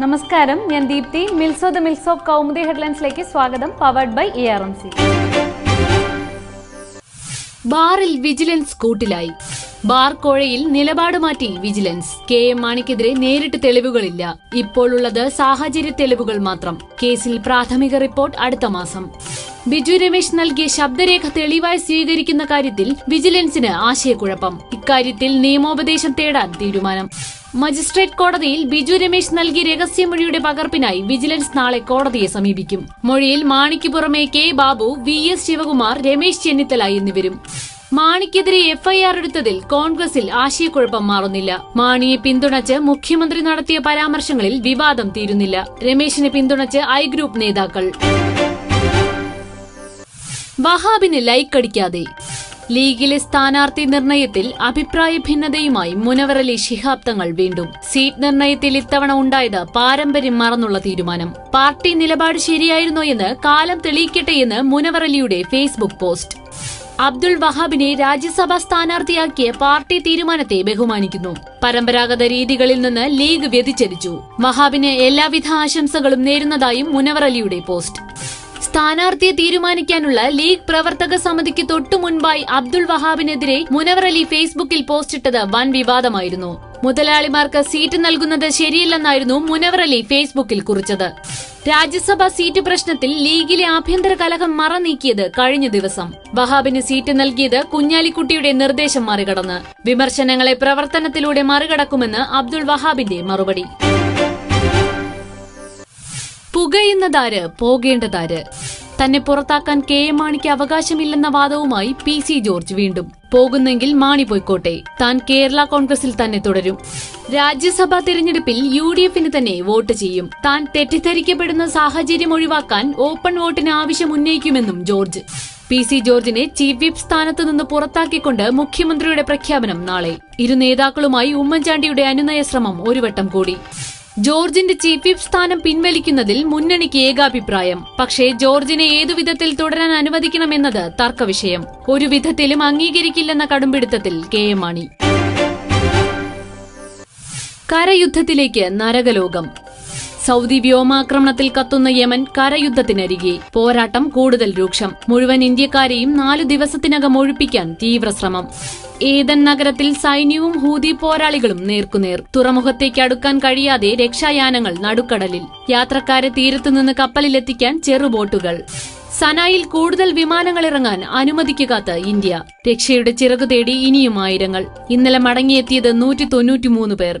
നമസ്കാരം. ഞാൻ Deepthi. Mills the mills of Kaumudi ഹെഡ്ലൈൻസിലേക്ക് സ്വാഗതം. Powered by A R M C ബാറിൽ വിജിലൻസ് കൂട്ടിലായി. ബാർ കോഴയിൽ നിലപാട് മാറ്റി വിജിലൻസ്. കെ എം മാണിക്കെതിരെ നേരിട്ട് തെളിവുകളില്ല. ഇപ്പോഴുള്ളത് സാഹചര്യ തെളിവുകൾ മാത്രം. കേസിൽ പ്രാഥമിക റിപ്പോർട്ട് അടുത്ത മാസം. ബിജു രമേശ് നൽകിയ ശബ്ദരേഖ തെളിവായി സ്വീകരിക്കുന്ന കാര്യത്തിൽ വിജിലൻസിന് ആശയക്കുഴപ്പം. ഇക്കാര്യത്തിൽ നിയമോപദേശം തേടാൻ തീരുമാനം. മജിസ്ട്രേറ്റ് കോടതിയിൽ ബിജു രമേശ് നൽകിയ രഹസ്യമൊഴിയുടെ പകർപ്പിനായി വിജിലൻസ് നാളെ കോടതിയെ സമീപിക്കും. മൊഴിയിൽ മാണിക്ക് പുറമെ K Babu V S Sivakumar Ramesh Chennithala എന്നിവരും. മാണിക്കെതിരെ എഫ്ഐആർ എടുത്തതിൽ കോൺഗ്രസിൽ ആശയക്കുഴപ്പം മാറുന്നില്ല. മാണിയെ പിന്തുണച്ച് മുഖ്യമന്ത്രി നടത്തിയ പരാമർശങ്ങളിൽ വിവാദം തീരുന്നില്ല. രമേശിനെ പിന്തുണച്ച് ഐ ഗ്രൂപ്പ് നേതാക്കൾ. വഹാബിന് ലൈക്ക് അടിക്കാതെ. ലീഗിലെ സ്ഥാനാർത്ഥി നിർണയത്തിൽ അഭിപ്രായ ഭിന്നതയുമായി മുനവറലി ശിഹാബ് തങ്ങൾ വീണ്ടും. സീറ്റ് നിർണയത്തിൽ ഇത്തവണ ഉണ്ടായത് പാരമ്പര്യം മറന്നുള്ള തീരുമാനം. പാർട്ടി നിലപാട് ശരിയായിരുന്നോ എന്ന് കാലം തെളിയിക്കട്ടെ എന്ന് മുനവറലിയുടെ ഫേസ്ബുക്ക് പോസ്റ്റ്. അബ്ദുൾ വഹാബിനെ രാജ്യസഭാ സ്ഥാനാർത്ഥിയാക്കിയ പാർട്ടി തീരുമാനത്തെ ബഹുമാനിക്കുന്നു. പരമ്പരാഗത രീതികളിൽ നിന്ന് ലീഗ് വ്യതിചരിച്ചു വഹാബിന് എല്ലാവിധ ആശംസകളും നേരുന്നതായും മുനവറലിയുടെ പോസ്റ്റ്. സ്ഥാനാർത്ഥിയെ തീരുമാനിക്കാനുള്ള ലീഗ് പ്രവർത്തക സമിതിക്ക് തൊട്ടു മുൻപായി അബ്ദുൾ വഹാബിനെതിരെ മുനവർ അലി ഫേസ്ബുക്കിൽ പോസ്റ്റിട്ടത് വൻ വിവാദമായിരുന്നു. മുതലാളിമാർക്ക് സീറ്റ് നൽകുന്നത് ശരിയല്ലെന്നായിരുന്നു മുനവർ അലി ഫേസ്ബുക്കിൽ കുറിച്ചത്. രാജ്യസഭാ സീറ്റ് പ്രശ്നത്തിൽ ലീഗിലെ ആഭ്യന്തര കലഹം മറനീക്കിയത് കഴിഞ്ഞ ദിവസം. വഹാബിന് സീറ്റ് നൽകിയത് കുഞ്ഞാലിക്കുട്ടിയുടെ നിർദ്ദേശം മറികടന്ന്. വിമർശനങ്ങളെ പ്രവർത്തനത്തിലൂടെ മറികടക്കുമെന്ന് അബ്ദുൾ വഹാബിന്റെ മറുപടി. പുകയുന്നതാര് പോകേണ്ടതാര്? തന്നെ പുറത്താക്കാൻ കെ എം മാണിക്ക് അവകാശമില്ലെന്ന വാദവുമായി പി സി ജോർജ് വീണ്ടും. പോകുന്നെങ്കിൽ മാണി പോയിക്കോട്ടെ. താൻ കേരള കോൺഗ്രസിൽ തന്നെ തുടരും. രാജ്യസഭാ തിരഞ്ഞെടുപ്പിൽ യു ഡി എഫിന് തന്നെ വോട്ട് ചെയ്യും. താൻ തെറ്റിദ്ധരിക്കപ്പെടുന്ന സാഹചര്യം ഒഴിവാക്കാൻ ഓപ്പൺ വോട്ടിന് ആവശ്യം ഉന്നയിക്കുമെന്നും ജോർജ്. പി സി ജോർജിനെ ചീഫ് വിപ്പ് സ്ഥാനത്ത് നിന്ന് പുറത്താക്കിക്കൊണ്ട് മുഖ്യമന്ത്രിയുടെ പ്രഖ്യാപനം നാളെ. ഇരു നേതാക്കളുമായി ഉമ്മൻചാണ്ടിയുടെ അനുനയ ശ്രമം ഒരുവട്ടം കൂടി. ജോർജിന്റെ ചീഫ് വിപ്പ് സ്ഥാനം പിൻവലിക്കുന്നതിൽ മുന്നണിക്ക് ഏകാഭിപ്രായം. പക്ഷേ ജോർജിനെ ഏതുവിധത്തിൽ തുടരാൻ അനുവദിക്കണമെന്നത് തർക്കവിഷയം. ഒരു വിധത്തിലും അംഗീകരിക്കില്ലെന്ന കടുംപിടുത്തത്തിൽ കെ എം മാണി. കരയുദ്ധത്തിലേക്ക് നരകലോകം. സൗദി വ്യോമാക്രമണത്തിൽ കത്തുന്ന യമൻ കരയുദ്ധത്തിനരികെ. പോരാട്ടം കൂടുതൽ രൂക്ഷം. മുഴുവൻ ഇന്ത്യക്കാരെയും നാലു ദിവസത്തിനകം ഒഴിപ്പിക്കാൻ തീവ്രശ്രമം. ഏതൻ നഗരത്തിൽ സൈന്യവും ഹൂതി പോരാളികളും നേർക്കുനേർ. തുറമുഖത്തേക്ക് അടുക്കാൻ കഴിയാതെ രക്ഷായാനങ്ങൾ നടുക്കടലിൽ. യാത്രക്കാരെ തീരത്തുനിന്ന് കപ്പലിലെത്തിക്കാൻ ചെറുബോട്ടുകൾ. സനായിൽ കൂടുതൽ വിമാനങ്ങൾ ഇറങ്ങാൻ അനുമതിക്കാത്ത ഇന്ത്യ. രക്ഷയുടെ ചിറകു തേടി ഇനിയും ആയിരങ്ങൾ. ഇന്നലെ മടങ്ങിയെത്തിയത് നൂറ്റി തൊണ്ണൂറ്റിമൂന്ന് പേർ.